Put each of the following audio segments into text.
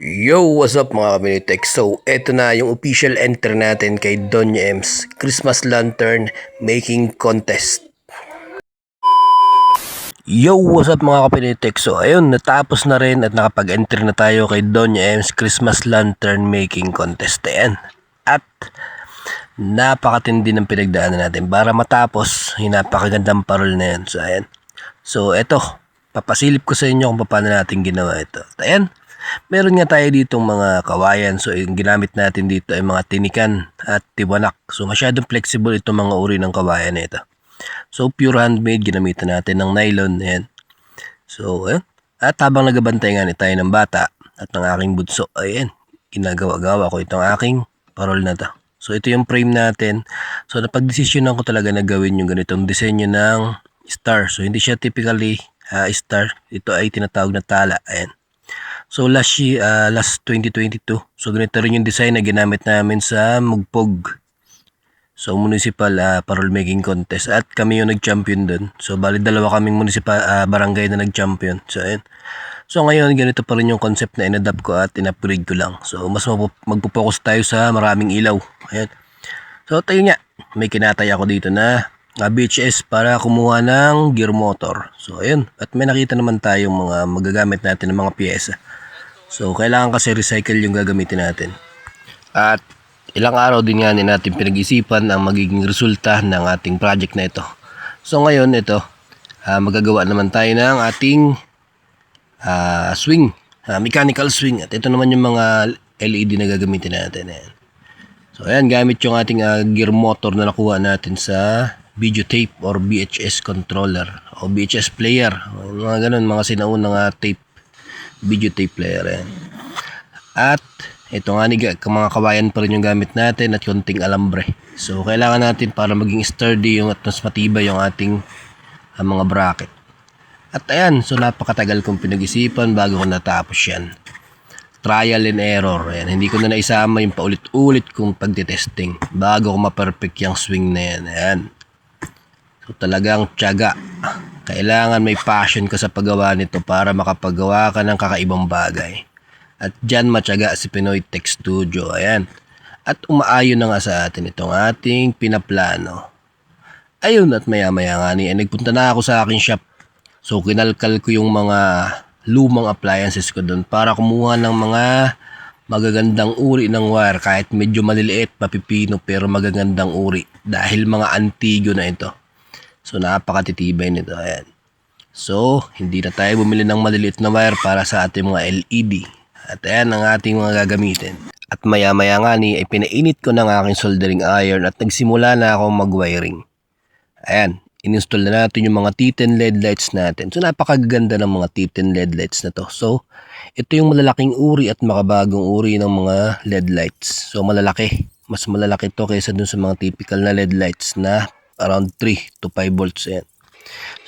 Yo, what's up mga Kaminitek? So, eto na yung official entry natin kay Donya Ems Christmas Lantern Making Contest. Yo, what's up mga Kapinitek? So, ayun, natapos na rin at nakapag-entry na tayo kay Donya Ems Christmas Lantern Making Contest. Ayan. At napakatindi ng pinagdaanan natin para matapos yung napakagandang parol na yan. So, ayan. So, eto, papasilip ko sa inyo kung paano natin ginawa ito. At ayan, meron nga tayo ditong mga kawayan. So, yung ginamit natin dito ay mga tinikan at tiwanak. So, masyadong flexible itong mga uri ng kawayan ito. So, pure handmade, ginamitan natin ng nylon. Ayan. So, ayan. At habang nagabantay nga tayo ng bata at ng aking budso, ayan, ginagawa-gawa ko itong aking parol na to. So, ito yung frame natin. So, napag-desisyonan ko talaga na gawin yung ganitong disenyo ng star. So, hindi siya typically ah, star. Ito ay tinatawag na tala. Ayan. So, last, year, ah, last 2022. So, ganito rin yung design na ginamit namin sa Mugpog. So, municipal ah, parol making contest. At kami yung nag-champion dun. So, bali dalawa kaming municipal ah, barangay na nag-champion. So, ayan. So, ngayon, ganito pa rin yung concept na inadapt ko at in-upgrade ko lang. So, mas magpo-focus tayo sa maraming ilaw. Ayan. So, tayo nga. May kinatay ako dito na uh, BHS para kumuha ng gear motor. So, ayun. At may nakita naman tayong mga magagamit natin ng mga piyesa. So, kailangan kasi recycle yung gagamitin natin. At ilang araw din nga natin pinag-isipan ang magiging resulta ng ating project na ito. So, ngayon ito, ah, magagawa naman tayo ng ating ah, swing, ah, mechanical swing. At ito naman yung mga LED na gagamitin natin. Ayan. So ayan, gamit yung ating ah, gear motor na nakuha natin sa video tape or VHS controller o VHS player. O, Mga ganun, mga sinaunang ah, tape, video tape player. Ayan. At ito nga ni mga kawayan pa rin yung gamit natin at konting alambre. So kailangan natin para maging sturdy yung at mas matibay yung ating ah, mga bracket. At ayan, so napakatagal kong pinag-isipan bago ko natapos yan trial and error. Ayan, hindi ko na naisama yung paulit-ulit kong pagtitesting bago ko ma-perfect yung swing na yan. Ayan. So talagang tiyaga. Kailangan may passion ka sa paggawa nito para makapagawa ka ng kakaibang bagay. At dyan matyaga si Pinoy Tech Studio. Ayan. At umaayon na nga sa atin itong ating pinaplano. Ayun at maya maya nga ni, eh, nagpunta na ako sa aking shop. So kinalkal ko yung mga lumang appliances ko doon para kumuha ng mga magagandang uri ng wire kahit medyo maliliit, papipino pero magagandang uri dahil mga antigo na ito. So napakatitibay nito. Ayan. So, hindi na tayo bumili ng maliliit na wire para sa ating mga LED. At ayan ang ating mga gagamitin. At maya-maya nga ni, ay pinainit ko ng aking soldering iron at nagsimula na akong mag-wiring. Ayan, in-install na natin yung mga T10 LED lights natin. So, napakaganda ng mga T10 LED lights na to. So, ito yung malalaking uri at makabagong uri ng mga LED lights. So, malalaki. Mas malalaki to kaysa dun sa mga typical na LED lights na around 3 to 5 volts. Ayan.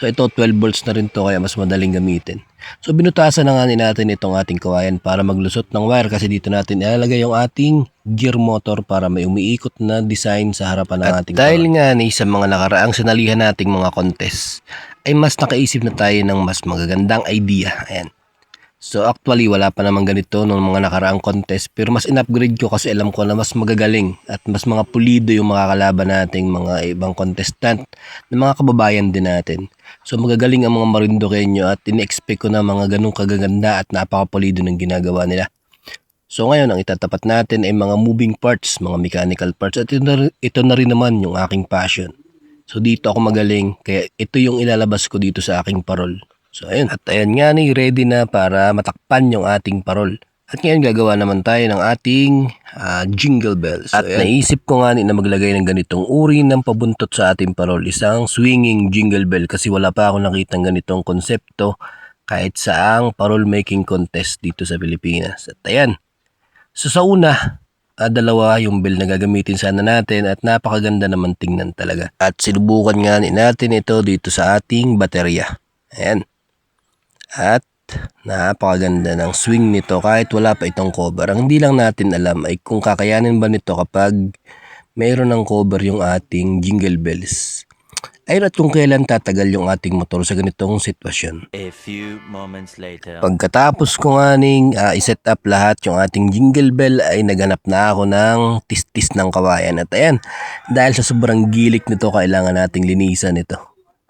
So ito 12 volts na rin to kaya mas madaling gamitin. So binutasan na nga natin itong ating kawayan para maglusot ng wire kasi dito natin ilalagay yung ating gear motor para may umiikot na design sa harapan ng At ating dahil kawayan. nga ni sa mga nakaraang sinalihan nating mga contest ay mas nakaisip na tayo ng mas magagandang idea. Ayan. So actually wala pa naman ganito nung mga nakaraang contest pero mas in-upgrade ko kasi alam ko na mas magagaling at mas mga pulido yung makakalaban nating mga ibang contestant na mga kababayan din natin. So magagaling ang mga marindokenyo at in-expect ko na mga ganong kagaganda at napakapulido ng ginagawa nila. So ngayon ang itatapat natin ay mga moving parts, mga mechanical parts at ito na, ito na rin naman yung aking passion. So dito ako magaling kaya ito yung ilalabas ko dito sa aking parol. So ayun, at ayan nga ni ready na para matakpan yung ating parol. At ngayon gagawa naman tayo ng ating ah, jingle bells. So, At at naisip ko nga ni na maglagay ng ganitong uri ng pabuntot sa ating parol. Isang swinging jingle bell kasi wala pa ako nakitang ganitong konsepto kahit saang parol making contest dito sa Pilipinas. At ayan, So sa una, ah, dalawa yung bell na gagamitin sana natin at napakaganda naman tingnan talaga. At sinubukan nga natin ito dito sa ating baterya. Ayan. At napakaganda ng swing nito kahit wala pa itong cover. Ang hindi lang natin alam ay kung kakayanin ba nito kapag mayroon ng cover yung ating jingle bells. Ayun at kung kailan tatagal yung ating motor sa ganitong sitwasyon. A few moments later. Pagkatapos ko nga ning ah, iset up lahat yung ating jingle bell ay naganap na ako ng tistis ng kawayan. At ayan, dahil sa sobrang gilik nito kailangan nating linisan ito.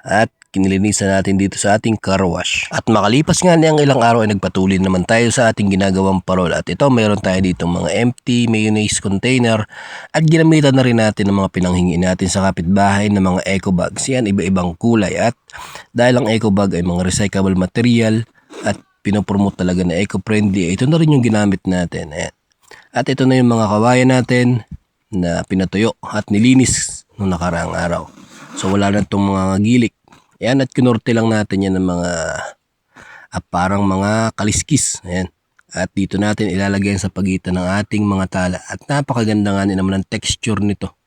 At kinilinisan natin dito sa ating car wash. At makalipas nga niyang ilang araw ay nagpatuloy naman tayo sa ating ginagawang parol. At ito meron tayo dito mga empty mayonnaise container at ginamitan na rin natin ng mga pinanghingi natin sa kapitbahay ng mga eco bags. Yan iba-ibang kulay at dahil ang eco bag ay mga recyclable material at pinopromote talaga na eco-friendly, ito na rin yung ginamit natin. Ayan. At ito na yung mga kawayan natin na pinatuyo at nilinis nung nakaraang araw. So wala na itong mga gilik. Ayan at kinorte lang natin yan ng mga ah, parang mga kaliskis. Ayan. At dito natin ilalagay sa pagitan ng ating mga tala. At napakaganda nga naman ang texture nito.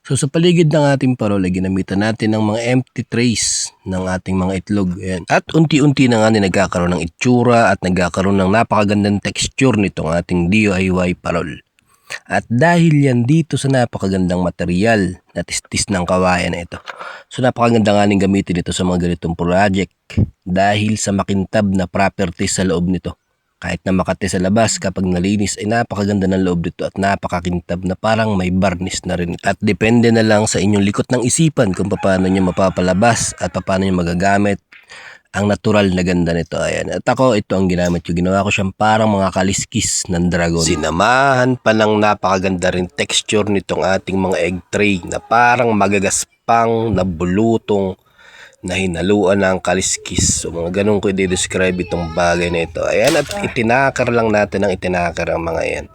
So sa paligid ng ating parol ay ginamitan natin ng mga empty trays ng ating mga itlog. Ayan. At unti-unti na nga din nagkakaroon ng itsura at nagkakaroon ng napakagandang texture nitong ating DIY parol. At dahil yan dito sa napakagandang material na tistis ng kawayan na ito. So napakaganda nga rin gamitin ito sa mga ganitong project dahil sa makintab na properties sa loob nito. Kahit na makati sa labas kapag nalinis ay napakaganda ng loob nito at napakakintab na parang may varnish na rin. At depende na lang sa inyong likot ng isipan kung paano nyo mapapalabas at paano nyo magagamit ang natural na ganda nito. Ayan. At ako, ito ang ginamit ko. Ginawa ko siyang parang mga kaliskis ng dragon. Sinamahan pa ng napakaganda rin texture nitong ating mga egg tray na parang magagaspang na bulutong na hinaluan ng kaliskis. So mga ganun ko i-describe itong bagay na ito. Ayan at itinakar lang natin ang itinakar ang mga yan.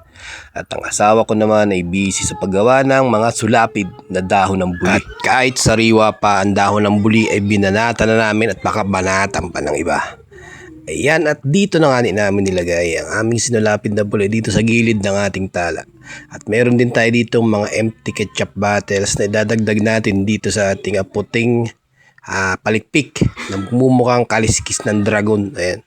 At ang asawa ko naman ay busy sa paggawa ng mga sulapid na dahon ng buli. At kahit sariwa pa ang dahon ng buli ay binanata na namin at baka banatan pa ng iba. Ayan at dito na nga ni namin nilagay ang aming sinulapid na buli dito sa gilid ng ating tala. At meron din tayo dito mga empty ketchup bottles na idadagdag natin dito sa ating aputing ah, palikpik na mumukhang kaliskis ng dragon. Ayan.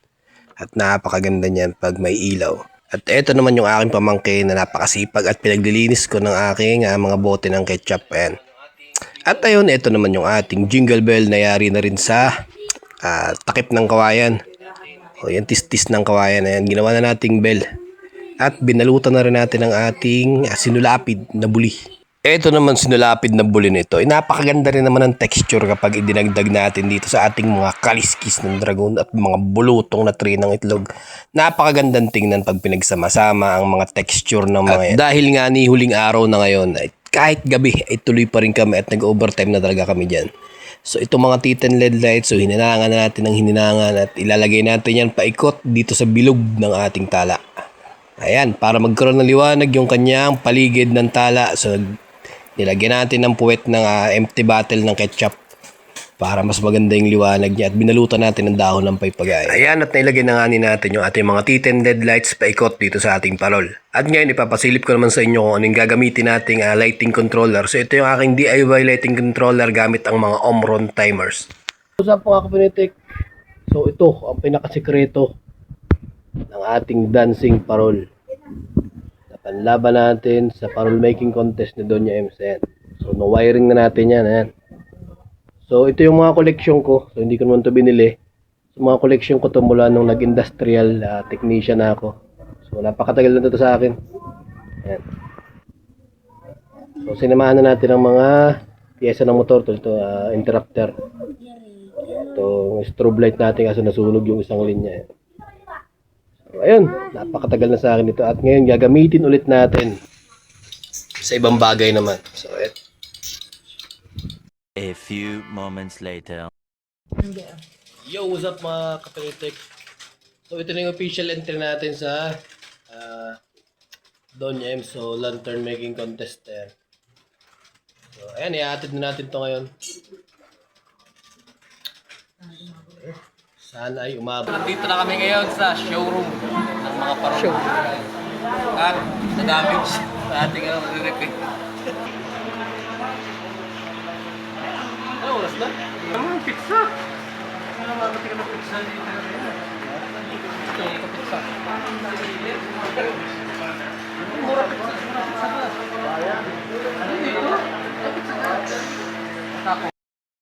At napakaganda niyan pag may ilaw. At ito naman yung aking pamangkin na napakasipag at pinaglilinis ko ng aking ah, mga bote ng ketchup. Ayan. At ayun, ito naman yung ating jingle bell na yari na rin sa ah, takip ng kawayan. O yan, tistis ng kawayan na yan. Ginawa na nating bell. At binalutan na rin natin ang ating ah, sinulapid na buli. Ito naman sinulapid na buli nito. Eh, napakaganda rin naman ng texture kapag idinagdag natin dito sa ating mga kaliskis ng dragon at mga bulutong na tray ng itlog. Napakagandang tingnan pag pinagsama-sama ang mga texture ng mga yan. Dahil nga ni huling araw na ngayon, ay kahit gabi ay tuloy pa rin kami at nag-overtime na talaga kami dyan. So itong mga titan LED lights, so hininangan na natin ng hininangan at ilalagay natin yan paikot dito sa bilog ng ating tala. Ayan, para magkaroon ng liwanag yung kanyang paligid ng tala. So nilagyan natin ng puwet ng ah, empty bottle ng ketchup para mas maganda yung liwanag niya at binalutan natin ng dahon ng paypagay. Ayan at nailagay na nga ni natin yung ating mga T10 LED lights paikot dito sa ating parol. At ngayon ipapasilip ko naman sa inyo kung anong gagamitin nating ah, lighting controller. So ito yung aking DIY lighting controller gamit ang mga Omron timers. Usap po ako pinitik. So ito ang pinakasikreto ng ating dancing parol panlaban natin sa parol making contest ni Donya MCN. So no wiring na natin yan. Ayan. So ito yung mga collection ko. So hindi ko naman to binili. So mga collection ko to mula nung nag-industrial ah, technician na ako. So napakatagal na to sa akin. Ayan. So sinamahan na natin ang mga piyesa ng motor to. Ito ah, interrupter. Ito strobe light natin kasi nasunog yung isang linya. Ayan. Ayun, napakatagal na sa akin ito at ngayon gagamitin ulit natin sa ibang bagay naman. So, ayan. A few moments later. Yo, what's up mga kapinitik? So, ito na yung official entry natin sa uh, Donya M. So, lantern making contest. Ayan. So, ayan, iatid na natin to ngayon. Sana ay umabot. Nandito na kami ngayon sa showroom ng mga parol. Show. At sa damage sa ating ano, repeat. Ano oras na? Ano yung pizza? Ano mga ng pizza dito? Ito, ito pizza. Mura pizza. Mura pizza. Ano dito? Ito pizza. Taco.